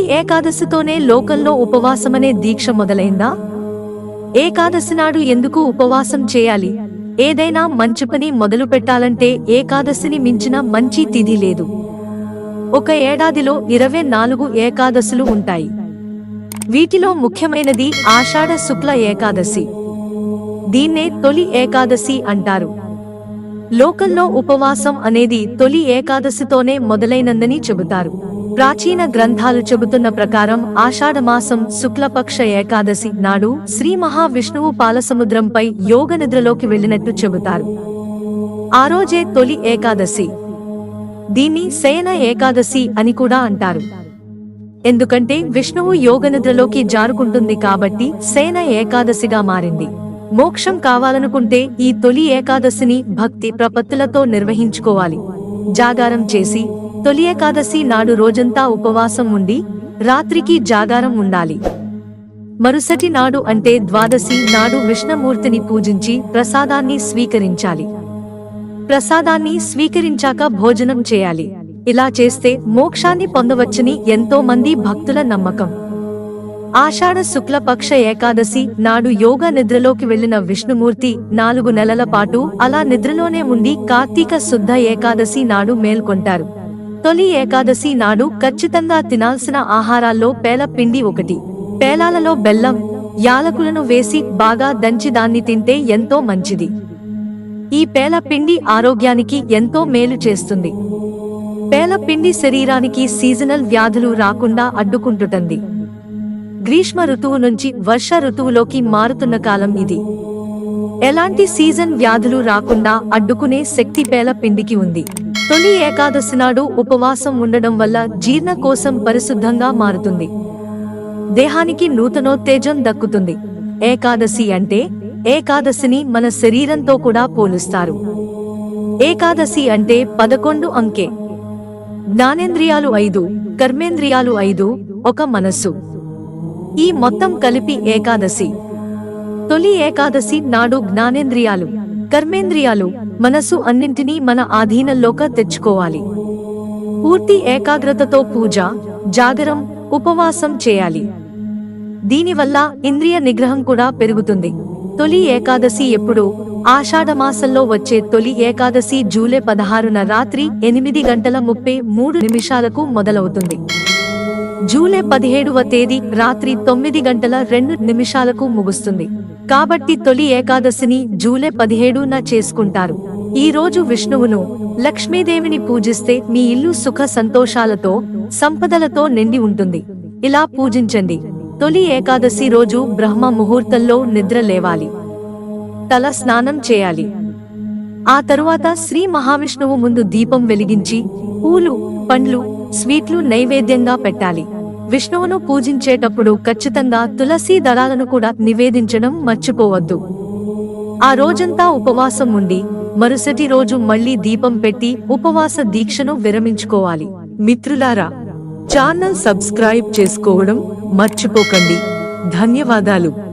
తొలి ఏకాదశితోనే లోకంలో ఉపవాసమనే దీక్ష మొదలైందా? ఏకాదశి నాడు ఎందుకు ఉపవాసం చేయాలి? ఏదైనా మంచి పని మొదలు పెట్టాలంటే ఏకాదశిని మించిన మంచి తిథి లేదు. ఒక ఏడాదిలో ఇరవై నాలుగు ఏకాదశులు ఉంటాయి. వీటిలో ముఖ్యమైనది ఆషాఢ శుక్ల ఏకాదశి. దీన్నే తొలి ఏకాదశి అంటారు. లోకంలో ఉపవాసం అనేది తొలి ఏకాదశితోనే మొదలైనందని చెబుతారు. ప్రాచీన గ్రంథాలు చెబుతున్న ప్రకారం ఆషాఢమాసం శుక్లపక్ష ఏకాదశి నాడు శ్రీ మహావిష్ణువు పాలసముద్రంపై యోగ నిద్రలోకి వెళ్ళినట్టు చెబుతారు. ఆ రోజే తొలి ఏకాదశి. దీన్ని శయన ఏకాదశి అని కూడా అంటారు. ఎందుకంటే విష్ణువు యోగ నిద్రలోకి జారుకుంటుంది కాబట్టి శయన ఏకాదశిగా మారింది. మోక్షం కావాలనుకుంటే ఈ తొలి ఏకాదశిని భక్తి ప్రపత్తులతో నిర్వహించుకోవాలి. జాగారం చేసి తొలి ఏకాదశి నాడు రోజంతా ఉపవాసం ఉండి రాత్రికి జాగారం ఉండాలి. మరుసటి నాడు అంటే ద్వాదశి నాడు విష్ణుమూర్తిని పూజించి ప్రసాదాన్ని స్వీకరించాలి. ప్రసాదాన్ని స్వీకరించాక భోజనం చేయాలి. ఇలా చేస్తే మోక్షాన్ని పొందవచ్చని ఎంతో మంది భక్తుల నమ్మకం. ఆషాఢ శుక్లపక్ష ఏకాదశి నాడు యోగ నిద్రలోకి వెళ్ళిన విష్ణుమూర్తి నాలుగు నెలల పాటు అలా నిద్రలోనే ఉండి కార్తీక శుద్ధ ఏకాదశి నాడు మేల్కొంటారు. తొలి ఏకాదశి నాడు ఖచ్చితంగా తినాల్సిన ఆహారాల్లో పేల పిండి ఒకటి. పేలాలలో బెల్లం యాలకులను వేసి బాగా దంచి దాన్ని తింటే ఎంతో మంచిది. ఈ పేల పిండి ఆరోగ్యానికి ఎంతో మేలు చేస్తుంది. పేల పిండి శరీరానికి సీజనల్ వ్యాధులు రాకుండా అడ్డుకుంటుంటుంది. గ్రీష్మ ఋతువు నుంచి వర్ష ఋతువులోకి మారుతున్న కాలం ఇది. ఎలాంటి సీజన్ వ్యాధులు రాకుండా అడ్డుకునే శక్తి పేల పిండికి ఉంది. తొలి ఏకాదశి నాడు ఉపవాసం ఉండడం వల్ల జీర్ణ కోసం పరిశుద్ధంగా మారుతుంది. దేహానికి నూతనోత్తేజం దక్కుతుంది. ఏకాదశి అంటే ఏకాదశిని మన శరీరంతో కూడా పోలుస్తారు. ఏకాదశి అంటే పదకొండు అంకె. జ్ఞానేంద్రియాలు ఐదు కర్మేంద్రియాలు ఐదు ఒక మనస్సు. ఈ మొత్తం కలిపి ఏకాదశి. తొలి ఏకాదశి నాడు జ్ఞానేంద్రియాలు. కర్మేంద్రియాలు మనసు అన్నింటినీ మన ఆధీనంలోకి తెచ్చుకోవాలి. పూర్తి ఏకాగ్రతతో పూజ జాగరం ఉపవాసం చేయాలి. దీనివల్ల ఇంద్రియ నిగ్రహం కూడా పెరుగుతుంది. తొలి ఏకాదశి ఎప్పుడు ఆషాఢమాసంలో వచ్చే తొలి ఏకాదశి జూలై పదహారున రాత్రి ఎనిమిది గంటల ముప్పై మూడు నిమిషాలకు మొదలవుతుంది. జూలై పదిహేడవ తేదీ రాత్రి తొమ్మిది గంటల రెండు నిమిషాలకు ముగుస్తుంది. కాబట్టి తొలి ఏకాదశిని జూలై పదిహేడున చేసుకుంటారు. ఈ రోజు విష్ణువును లక్ష్మీదేవిని పూజిస్తే మీ ఇల్లు సుఖ సంతోషాలతో సంపదలతో నిండి ఉంటుంది. ఇలా పూజించండి. తొలి ఏకాదశి రోజు బ్రహ్మ ముహూర్తంలో నిద్ర లేవాలి. తల స్నానం చేయాలి. ఆ తరువాత శ్రీ మహావిష్ణువు ముందు దీపం వెలిగించి పూలు పండ్లు స్వీట్లు నైవేద్యంగా పెట్టాలి. విష్ణువును పూజించేటప్పుడు ఖచ్చితంగా తులసీ దళాలను కూడా నివేదించడం మర్చిపోవద్దు. ఆ రోజంతా ఉపవాసం ఉండి మరుసటి రోజు మళ్ళీ దీపం పెట్టి ఉపవాస దీక్షను విరమించుకోవాలి. మిత్రులారా ఛానల్ సబ్స్క్రైబ్ చేసుకోవడం మర్చిపోకండి. ధన్యవాదాలు.